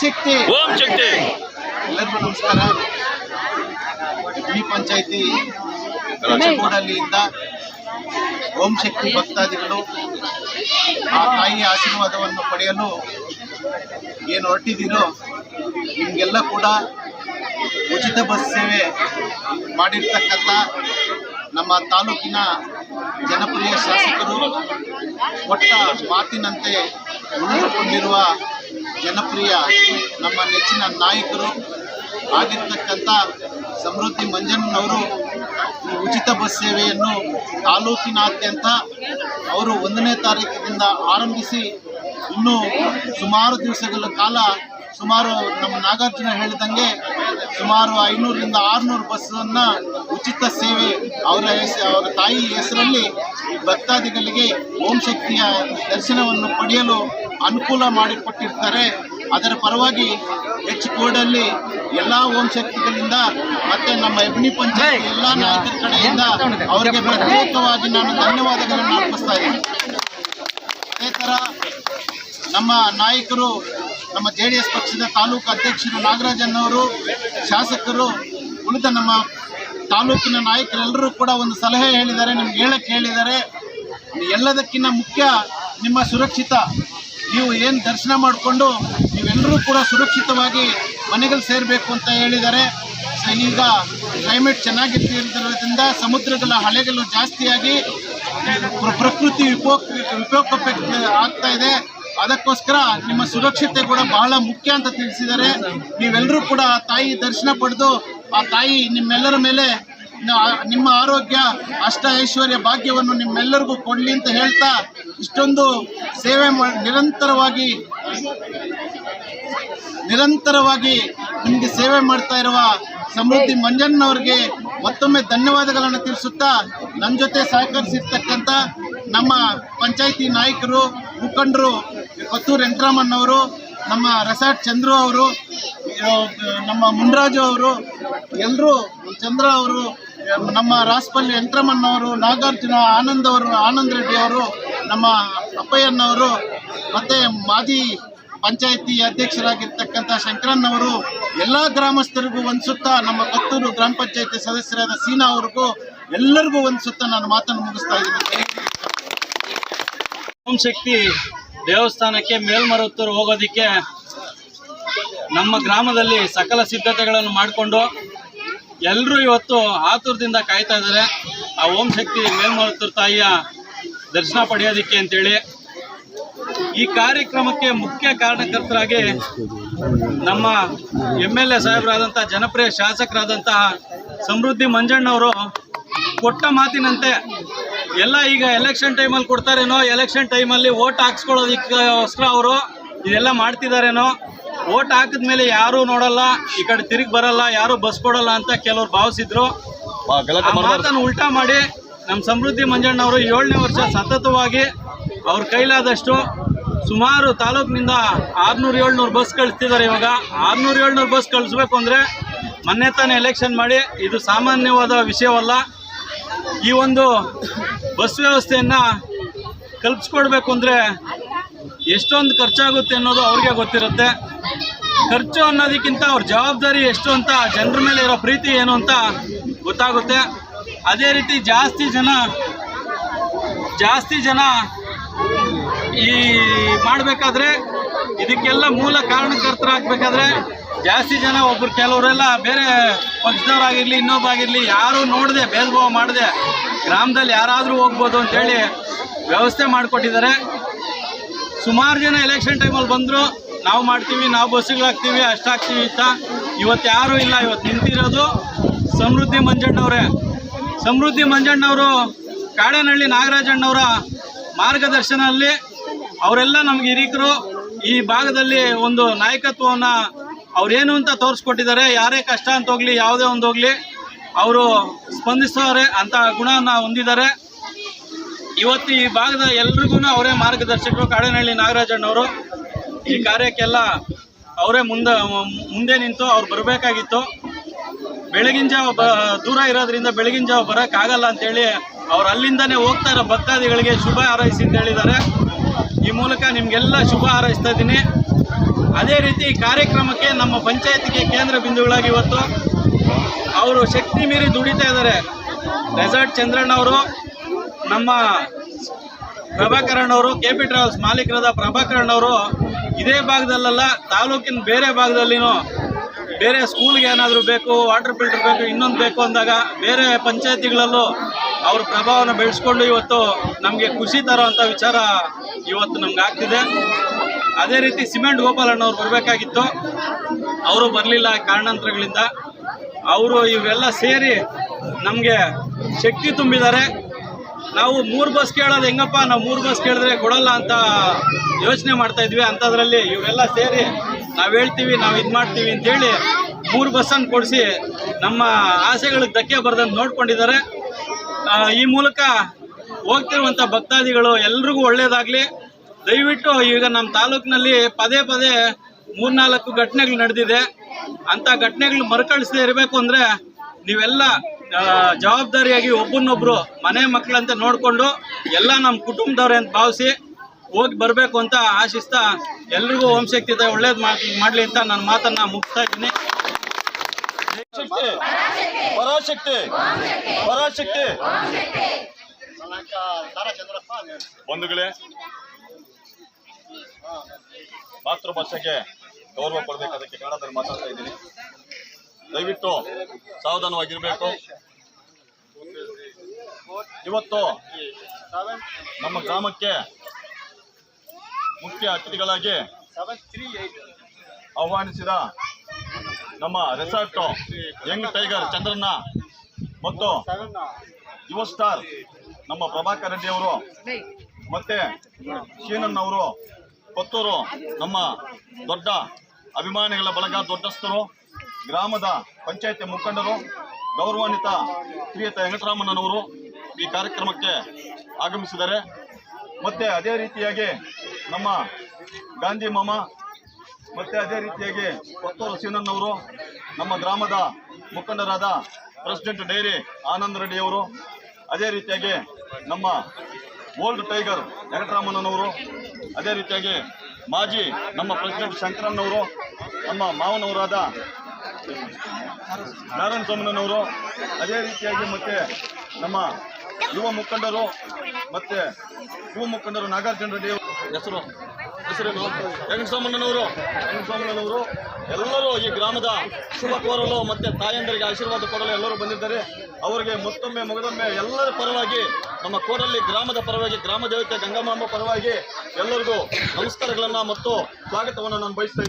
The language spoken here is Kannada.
ಶಕ್ತಿ. ಓಂ ಶಕ್ತಿ. ಎಲ್ಲರಿಗೂ ನಮಸ್ಕಾರ. ಈ ಪಂಚಾಯತಿ ಕೂಡಲಿಯಿಂದ ಓಂ ಶಕ್ತಿ ಭಕ್ತಾದಿಗಳು ಆ ತಾಯಿಯ ಆಶೀರ್ವಾದವನ್ನು ಪಡೆಯಲು ಏನು ಹೊರಟಿದ್ದೀರೋ ನಿಮಗೆಲ್ಲ ಕೂಡ ಉಚಿತ ಬಸ್ ಸೇವೆ ಮಾಡಿರ್ತಕ್ಕಂಥ ನಮ್ಮ ತಾಲೂಕಿನ ಜನಪ್ರಿಯ ಶಾಸಕರು ಕೊಟ್ಟ ಮಾತಿನಂತೆ ಉಳಿದುಕೊಂಡಿರುವ ಜನಪ್ರಿಯ ನಮ್ಮ ನೆಚ್ಚಿನ ನಾಯಕರು ಆಗಿರ್ತಕ್ಕಂಥ ಸಮೃದ್ಧಿ ಅವರು ಉಚಿತ ಬಸ್ ಸೇವೆಯನ್ನು ತಾಲೂಕಿನಾದ್ಯಂತ ಅವರು ಒಂದನೇ ತಾರೀಕಿನಿಂದ ಆರಂಭಿಸಿ ಇನ್ನೂ ಸುಮಾರು ದಿವಸಗಳ ಕಾಲ ಸುಮಾರು ನಮ್ಮ ನಾಗಾರ್ಜುನ ಹೇಳಿದಂಗೆ ಸುಮಾರು ಐನೂರರಿಂದ ಆರುನೂರು ಬಸ್ಸನ್ನು ಉಚಿತ ಸೇವೆ ಅವರ ಹೆಸ ಅವರ ತಾಯಿ ಹೆಸರಲ್ಲಿ ಭಕ್ತಾದಿಗಳಿಗೆ ಓಂ ಶಕ್ತಿಯ ದರ್ಶನವನ್ನು ಪಡೆಯಲು ಅನುಕೂಲ ಮಾಡಿಕೊಟ್ಟಿರ್ತಾರೆ. ಅದರ ಪರವಾಗಿ ಎಚ್ ಕೋಡಲ್ಲಿ ಎಲ್ಲ ಓಂ ಶಕ್ತಿಗಳಿಂದ ಮತ್ತೆ ನಮ್ಮ ಎಬ್ನಿ ಪಂಚಾಯತ್ ಎಲ್ಲ ನಾಯಕರ ಕಡೆಯಿಂದ ಅವರಿಗೆ ಪ್ರತ್ಯೇಕವಾಗಿ ನಾನು ಧನ್ಯವಾದಗಳನ್ನು ಅರ್ಪಿಸ್ತಾ ಇದ್ದೀನಿ. ಅದೇ ಥರ ನಮ್ಮ ನಾಯಕರು ನಮ್ಮ ಜೆ ಡಿ ಎಸ್ ಪಕ್ಷದ ತಾಲೂಕು ಅಧ್ಯಕ್ಷರು ನಾಗರಾಜನ್ನವರು ಶಾಸಕರು, ಉಳಿದ ನಮ್ಮ ತಾಲೂಕಿನ ನಾಯಕರೆಲ್ಲರೂ ಕೂಡ ಒಂದು ಸಲಹೆ ಹೇಳಿದ್ದಾರೆ, ನಿಮ್ಗೆ ಹೇಳಕ್ಕೆ ಹೇಳಿದ್ದಾರೆ. ಎಲ್ಲದಕ್ಕಿಂತ ಮುಖ್ಯ ನಿಮ್ಮ ಸುರಕ್ಷಿತ, ನೀವು ಏನು ದರ್ಶನ ಮಾಡಿಕೊಂಡು ನೀವೆಲ್ಲರೂ ಕೂಡ ಸುರಕ್ಷಿತವಾಗಿ ಮನೆಗಳು ಸೇರಬೇಕು ಅಂತ ಹೇಳಿದ್ದಾರೆ. ಸೊ ಈಗ ಕ್ಲೈಮೇಟ್ ಚೆನ್ನಾಗಿರ್ತಿರೋದ್ರಿಂದ ಸಮುದ್ರಗಳ ಹಳೆಗಳು ಜಾಸ್ತಿಯಾಗಿ ಪ್ರಕೃತಿ ವಿಕೋಪ ವಿಕೋಪ ಆಗ್ತಾ ಇದೆ. ಅದಕ್ಕೋಸ್ಕರ ನಿಮ್ಮ ಸುರಕ್ಷತೆ ಕೂಡ ಬಹಳ ಮುಖ್ಯ ಅಂತ ತಿಳಿಸಿದ್ದಾರೆ. ನೀವೆಲ್ಲರೂ ಕೂಡ ಆ ತಾಯಿ ದರ್ಶನ ಪಡೆದು ಆ ತಾಯಿ ನಿಮ್ಮೆಲ್ಲರ ಮೇಲೆ ನಿಮ್ಮ ಆರೋಗ್ಯ ಅಷ್ಟ ಐಶ್ವರ್ಯ ಭಾಗ್ಯವನ್ನು ನಿಮ್ಮೆಲ್ಲರಿಗೂ ಕೊಡಲಿ ಅಂತ ಹೇಳ್ತಾ ಇಷ್ಟೊಂದು ಸೇವೆ ನಿರಂತರವಾಗಿ ನಿರಂತರವಾಗಿ ನಿಮಗೆ ಸೇವೆ ಮಾಡ್ತಾ ಇರುವ ಸಮೃದ್ಧಿ ಮಂಜಣ್ಣವ್ರಿಗೆ ಮತ್ತೊಮ್ಮೆ ಧನ್ಯವಾದಗಳನ್ನು ತಿಳಿಸುತ್ತಾ ನನ್ನ ಜೊತೆ ಸಹಕರಿಸಿರ್ತಕ್ಕಂಥ ನಮ್ಮ ಪಂಚಾಯಿತಿ ನಾಯಕರು, ಮುಖಂಡರು ಕೊತ್ತೂರು ವೆಂಕಟರಾಮಣ್ಣವರು ನಮ್ಮ ರೆಸಾರ್ಟ್ ಚಂದ್ರು ಅವರು ನಮ್ಮ ಮುನ್ರಾಜು ಅವರು ಎಲ್ಲರೂ ಚಂದ್ರ ಅವರು, ನಮ್ಮ ರಾಸ್ಪಲ್ಲಿ ವೆಂಕಟರಮಣ್ಣವರು ನಾಗಾರ್ಜುನ ಆನಂದ್ ಅವರು, ಆನಂದ್ ರೆಡ್ಡಿ ಅವರು, ನಮ್ಮ ಅಪ್ಪಯ್ಯನವರು ಮತ್ತೆ ಮಾಜಿ ಪಂಚಾಯತಿ ಅಧ್ಯಕ್ಷರಾಗಿರ್ತಕ್ಕಂಥ ಶಂಕರನ್ನವರು ಎಲ್ಲ ಗ್ರಾಮಸ್ಥರಿಗೂ ವಂದಿಸುತ್ತಾ ನಮ್ಮ ಕೊತ್ತೂರು ಗ್ರಾಮ ಪಂಚಾಯತಿ ಸದಸ್ಯರಾದ ಸೀನಾ ಅವ್ರಿಗೂ ಎಲ್ಲರಿಗೂ ವಂದಿಸುತ್ತಾ ನಾನು ಮಾತನ್ನು ಮುಗಿಸ್ತಾ ಇದ್ದೀನಿ. ಶಕ್ತಿ ದೇವಸ್ಥಾನಕ್ಕೆ ಮೇಲ್ಮರುತ್ತೂರು ಹೋಗೋದಿಕ್ಕೆ ನಮ್ಮ ಗ್ರಾಮದಲ್ಲಿ ಸಕಲ ಸಿದ್ಧತೆಗಳನ್ನು ಮಾಡಿಕೊಂಡು ಎಲ್ಲರೂ ಇವತ್ತು ಆತುರದಿಂದ ಕಾಯ್ತಾ ಇದ್ದಾರೆ. ಆ ಓಂ ಶಕ್ತಿ ಮೇಲ್ಮರುತ್ತೂರು ತಾಯಿಯ ದರ್ಶನ ಪಡೆಯೋದಿಕ್ಕೆ ಅಂತೇಳಿ. ಈ ಕಾರ್ಯಕ್ರಮಕ್ಕೆ ಮುಖ್ಯ ಕಾರಣಕರ್ತರಾಗಿ ನಮ್ಮ ಎಂ ಎಲ್ ಎ ಸಾಹೇಬರಾದಂಥ, ಜನಪ್ರಿಯ ಶಾಸಕರಾದಂತಹ ಸಮೃದ್ಧಿ ಮಂಜಣ್ಣವರು ಕೊಟ್ಟ ಮಾತಿನಂತೆ ಎಲ್ಲ ಈಗ ಎಲೆಕ್ಷನ್ ಟೈಮಲ್ಲಿ ಕೊಡ್ತಾರೇನೋ ಎಲೆಕ್ಷನ್ ಟೈಮಲ್ಲಿ ಓಟ್ ಹಾಕ್ಸ್ಕೊಳ್ಳೋದಕ್ಕೋಸ್ಕರ ಅವರು ಇದೆಲ್ಲ ಮಾಡ್ತಿದ್ದಾರೇನೋ ಓಟ್ ಹಾಕಿದ್ಮೇಲೆ ಯಾರೂ ನೋಡಲ್ಲ ಈ ಕಡೆ ತಿರುಗಿ ಬರಲ್ಲ ಯಾರೂ ಬಸ್ ಕೊಡಲ್ಲ ಅಂತ ಕೆಲವ್ರು ಭಾವಿಸಿದ್ರು. ಮಾತನ್ನು ಉಲ್ಟಾ ಮಾಡಿ ನಮ್ಮ ಸಮೃದ್ಧಿ ಮಂಜಣ್ಣವರು ಏಳನೇ ವರ್ಷ ಸತತವಾಗಿ ಅವ್ರ ಕೈಲಾದಷ್ಟು ಸುಮಾರು ತಾಲೂಕಿನಿಂದ ಆರ್ನೂರು ಏಳ್ನೂರು ಬಸ್ ಕಳಿಸ್ತಿದ್ದಾರೆ ಇವಾಗ. ಆರ್ನೂರು ಏಳ್ನೂರು ಬಸ್ ಕಳಿಸ್ಬೇಕು ಅಂದರೆ ಮೊನ್ನೆ ತಾನೇ ಎಲೆಕ್ಷನ್ ಮಾಡಿ ಇದು ಸಾಮಾನ್ಯವಾದ ವಿಷಯವಲ್ಲ. ಈ ಒಂದು ಬಸ್ ವ್ಯವಸ್ಥೆಯನ್ನು ಕಲ್ಪಿಸ್ಕೊಡ್ಬೇಕು ಅಂದರೆ ಎಷ್ಟೊಂದು ಖರ್ಚಾಗುತ್ತೆ ಅನ್ನೋದು ಅವ್ರಿಗೆ ಗೊತ್ತಿರುತ್ತೆ. ಖರ್ಚು ಅನ್ನೋದಕ್ಕಿಂತ ಅವ್ರ ಜವಾಬ್ದಾರಿ ಎಷ್ಟು ಅಂತ ಜನರ ಮೇಲೆ ಇರೋ ಪ್ರೀತಿ ಏನು ಅಂತ ಗೊತ್ತಾಗುತ್ತೆ. ಅದೇ ರೀತಿ ಜಾಸ್ತಿ ಜನ ಜಾಸ್ತಿ ಜನ ಈ ಮಾಡಬೇಕಾದ್ರೆ ಇದಕ್ಕೆಲ್ಲ ಮೂಲ ಕಾರಣಕರ್ತರಾಗಬೇಕಾದ್ರೆ ಜಾಸ್ತಿ ಜನ ಒಬ್ರು ಕೆಲವರೆಲ್ಲ ಬೇರೆ ಪಕ್ಷದವರಾಗಿರಲಿ, ಇನ್ನೊಬ್ಬಾಗಿರಲಿ, ಯಾರೂ ನೋಡದೆ, ಭೇದಭಾವ ಮಾಡದೆ, ಗ್ರಾಮದಲ್ಲಿ ಯಾರಾದರೂ ಹೋಗ್ಬೋದು ಅಂತೇಳಿ ವ್ಯವಸ್ಥೆ ಮಾಡಿಕೊಟ್ಟಿದ್ದಾರೆ. ಸುಮಾರು ಜನ ಎಲೆಕ್ಷನ್ ಟೈಮಲ್ಲಿ ಬಂದರು, ನಾವು ಮಾಡ್ತೀವಿ, ನಾವು ಬಸ್ಸುಗಳಾಗ್ತೀವಿ ಅಷ್ಟಾಗ್ತೀವಿ ಅಂತ. ಇವತ್ತು ಯಾರೂ ಇಲ್ಲ, ಇವತ್ತು ನಿಂತಿರೋದು ಸಮೃದ್ಧಿ ಮಂಜಣ್ಣವರೇ. ಸಮೃದ್ಧಿ ಮಂಜಣ್ಣವರು ಕಾಡನಹಳ್ಳಿ ನಾಗರಾಜಣ್ಣವರ ಮಾರ್ಗದರ್ಶನದಲ್ಲಿ ಅವರೆಲ್ಲ ನಮ್ಗೆ ಹಿರಿಕರು. ಈ ಭಾಗದಲ್ಲಿ ಒಂದು ನಾಯಕತ್ವವನ್ನು ಅವ್ರೇನು ಅಂತ ತೋರಿಸ್ಕೊಟ್ಟಿದ್ದಾರೆ. ಯಾರೇ ಕಷ್ಟ ಅಂತ ಹೋಗ್ಲಿ, ಯಾವುದೇ ಒಂದು ಹೋಗ್ಲಿ, ಅವರು ಸ್ಪಂದಿಸೋರೆ ಅಂತ ಗುಣನ ಹೊಂದಿದ್ದಾರೆ. ಇವತ್ತು ಈ ಭಾಗದ ಎಲ್ರಿಗೂ ಅವರೇ ಮಾರ್ಗದರ್ಶಕರು, ಕಾಡನಹಳ್ಳಿ ನಾಗರಾಜಣ್ಣವರು ಈ ಕಾರ್ಯಕ್ಕೆಲ್ಲ ಅವರೇ ಮುಂದೆ ಮುಂದೆ ನಿಂತು ಅವ್ರು ಬರಬೇಕಾಗಿತ್ತು. ಬೆಳಗಿನ ಜಾವ ಬ, ದೂರ ಇರೋದ್ರಿಂದ ಬೆಳಗಿನ ಜಾವ ಬರೋಕ್ಕಾಗಲ್ಲ ಅಂತೇಳಿ ಅವ್ರು ಅಲ್ಲಿಂದನೇ ಹೋಗ್ತಾ ಇರೋ ಭಕ್ತಾದಿಗಳಿಗೆ ಶುಭ ಹಾರೈಸಿ ಅಂತ ಹೇಳಿದ್ದಾರೆ. ಈ ಮೂಲಕ ನಿಮಗೆಲ್ಲ ಶುಭ ಹಾರೈಸ್ತಾ ಇದ್ದೀನಿ. ಅದೇ ರೀತಿ ಕಾರ್ಯಕ್ರಮಕ್ಕೆ ನಮ್ಮ ಪಂಚಾಯತಿಗೆ ಕೇಂದ್ರ ಬಿಂದುಗಳಾಗಿ ಇವತ್ತು ಅವರು ಶಕ್ತಿ ಮೀರಿ ದುಡಿತಾ ಇದ್ದಾರೆ. ರೆಸಾರ್ಟ್ ಚಂದ್ರಣ್ಣ ಅವರು, ನಮ್ಮ ಪ್ರಭಾಕರಣ್ಣ ಅವರು, ಕೆ ಪಿ ಟ್ರಾವೆಲ್ಸ್ ಮಾಲೀಕರಾದ ಪ್ರಭಾಕರಣ್ಣ ಅವರು ಇದೇ ಭಾಗದಲ್ಲೆಲ್ಲ, ತಾಲೂಕಿನ ಬೇರೆ ಭಾಗದಲ್ಲಿನೂ ಬೇರೆ ಸ್ಕೂಲ್ಗೆ ಏನಾದರೂ ಬೇಕು, ವಾಟರ್ ಫಿಲ್ಟರ್ ಬೇಕು, ಇನ್ನೊಂದು ಬೇಕು ಅಂದಾಗ ಬೇರೆ ಪಂಚಾಯತಿಗಳಲ್ಲೂ ಅವ್ರ ಪ್ರಭಾವನ ಬೆಳೆಸ್ಕೊಂಡು ಇವತ್ತು ನಮಗೆ ಖುಷಿ ತರೋವಂಥ ವಿಚಾರ ಇವತ್ತು ನಮ್ಗೆ ಆಗ್ತಿದೆ. ಅದೇ ರೀತಿ ಸಿಮೆಂಟ್ ಗೋಪಾಲಣ್ಣ ಅವ್ರು ಬರಬೇಕಾಗಿತ್ತು. ಅವರು ಬರಲಿಲ್ಲ ಕಾರಣಾಂತರಗಳಿಂದ. ಅವರು ಇವೆಲ್ಲ ಸೇರಿ ನಮಗೆ ಶಕ್ತಿ ತುಂಬಿದ್ದಾರೆ. ನಾವು ಮೂರು ಬಸ್ ಕೇಳೋದು ಹೆಂಗಪ್ಪ, ನಾವು ಮೂರು ಬಸ್ ಕೇಳಿದ್ರೆ ಕೊಡಲ್ಲ ಅಂತ ಯೋಚನೆ ಮಾಡ್ತಾ ಇದ್ವಿ. ಅಂಥದ್ರಲ್ಲಿ ಇವೆಲ್ಲ ಸೇರಿ ನಾವು ಹೇಳ್ತೀವಿ, ನಾವು ಇದು ಮಾಡ್ತೀವಿ ಅಂತೇಳಿ ಮೂರು ಬಸ್ಸನ್ನು ಕೊಡಿಸಿ ನಮ್ಮ ಆಸೆಗಳಿಗೆ ಧಕ್ಕೆ ಬರೆದಂತ ನೋಡ್ಕೊಂಡಿದ್ದಾರೆ. ಈ ಮೂಲಕ ಹೋಗ್ತಿರುವಂಥ ಭಕ್ತಾದಿಗಳು ಎಲ್ರಿಗೂ ಒಳ್ಳೇದಾಗಲಿ. ದಯವಿಟ್ಟು ಈಗ ನಮ್ಮ ತಾಲೂಕಿನಲ್ಲಿ ಪದೇ ಪದೇ ಮೂರ್ನಾಲ್ಕು ಘಟನೆಗಳು ನಡೆದಿದೆ. ಅಂತ ಘಟನೆಗಳು ಮರುಕಳಿಸದೇ ಇರಬೇಕು ಅಂದರೆ ನೀವೆಲ್ಲ ಜವಾಬ್ದಾರಿಯಾಗಿ ಒಬ್ಬನೊಬ್ರು ಮನೆ ಮಕ್ಕಳಂತೆ ನೋಡಿಕೊಂಡು ಎಲ್ಲ ನಮ್ಮ ಕುಟುಂಬದವ್ರೆ ಅಂತ ಭಾವಿಸಿ ಹೋಗಿ ಬರಬೇಕು ಅಂತ ಆಶಿಸ್ತಾ ಎಲ್ರಿಗೂ ಓಂ ಶಕ್ತಿ ಇದೆ ಒಳ್ಳೇದು ಮಾಡಲಿ ಅಂತ ನನ್ನ ಮಾತನ್ನು ಮುಗಿಸ್ತಾ ಇದ್ದೀನಿ. ಶಕ್ತಿ ಪರಾಶಕ್ತಿ. ಪರಾಶಕ್ತಿ ಬಂಧುಗಳೇ ಮಾತೃಭಾಷೆಗೆ ಗೌರವ ಕೊಡಬೇಕು, ಅದಕ್ಕೆ ಕನ್ನಡದಲ್ಲಿ ಮಾತಾಡ್ತಾ ಇದ್ದೀನಿ. ದಯವಿಟ್ಟು ಸಾವಧಾನವಾಗಿರಬೇಕು. ಇವತ್ತು ನಮ್ಮ ಗ್ರಾಮಕ್ಕೆ ಮುಖ್ಯ ಅತಿಥಿಗಳಾಗಿ ಆಹ್ವಾನಿಸಿದ ನಮ್ಮ ರೆಸಾರ್ಟ್ ಯಂಗ್ ಟೈಗರ್ ಚಂದ್ರಣ್ಣ ಮತ್ತು ಯುವ ಸ್ಟಾರ್ ನಮ್ಮ ಪ್ರಭಾಕರ್ ರೆಡ್ಡಿ ಅವರು ಮತ್ತೆ ಶೀನನ್ ಅವರು ಕೊತ್ತೂರು ನಮ್ಮ ದೊಡ್ಡ ಅಭಿಮಾನಿಗಳ ಬಳಗ ದೊಡ್ಡಸ್ಥರು, ಗ್ರಾಮದ ಪಂಚಾಯತಿ ಮುಖಂಡರು, ಗೌರವಾನ್ವಿತ ಶ್ರೀಯುತ ವೆಂಕಟರಾಮಣ್ಣನವರು ಈ ಕಾರ್ಯಕ್ರಮಕ್ಕೆ ಆಗಮಿಸಿದ್ದಾರೆ. ಮತ್ತೆ ಅದೇ ರೀತಿಯಾಗಿ ನಮ್ಮ ಗಾಂಧಿ ಮಾಮ, ಮತ್ತೆ ಅದೇ ರೀತಿಯಾಗಿ ಕೊತ್ತೂರು ಸೀನನ್ನವರು ನಮ್ಮ ಗ್ರಾಮದ ಮುಖಂಡರಾದ ಪ್ರೆಸಿಡೆಂಟ್ ಡೈರಿ ಆನಂದ್ ರೆಡ್ಡಿಯವರು ಅದೇ ರೀತಿಯಾಗಿ ನಮ್ಮ ಓಲ್ಡ್ ಟೈಗರ್ ವೆಂಕಟರಾಮಣ್ಣನವರು ಅದೇ ರೀತಿಯಾಗಿ ಮಾಜಿ ನಮ್ಮ ಪ್ರೆಸಿಡೆಂಟ್ ಶಂಕರನ್ನವರು ನಮ್ಮ ಮಾವನವರಾದ ನಾರಾಯಣ ಸೋಮಣ್ಣನವರು ಅದೇ ರೀತಿಯಾಗಿ ಮತ್ತೆ ನಮ್ಮ ಯುವ ಮುಖಂಡರು ಮತ್ತೆ ಯುವ ಮುಖಂಡರು ನಾಗಾರ್ಜುನ ರೆಡ್ಡಿ ಹೆಸರು ಹೆಸರೇನು ವೆಂಕಟಸ್ವಾಮಣ್ಣನವರು ಎಲ್ಲರೂ ಈ ಗ್ರಾಮದ ಶುಭ ಕೋರಲು ಮತ್ತೆ ತಾಯಂದರಿಗೆ ಆಶೀರ್ವಾದ ಕೊಡಲು ಎಲ್ಲರೂ ಬಂದಿದ್ದಾರೆ. ಅವರಿಗೆ ಮತ್ತೊಮ್ಮೆ, ಮಗದೊಮ್ಮೆ ಎಲ್ಲರ ಪರವಾಗಿ, ನಮ್ಮ ಕೋರಲ್ಲಿ ಗ್ರಾಮದ ಪರವಾಗಿ, ಗ್ರಾಮ ದೇವತೆ ಗಂಗಮ್ಮ ಪರವಾಗಿ ಎಲ್ಲರಿಗೂ ನಮಸ್ಕಾರಗಳನ್ನು ಮತ್ತು ಸ್ವಾಗತವನ್ನು ನಾನು ಬಯಸ್ತಾ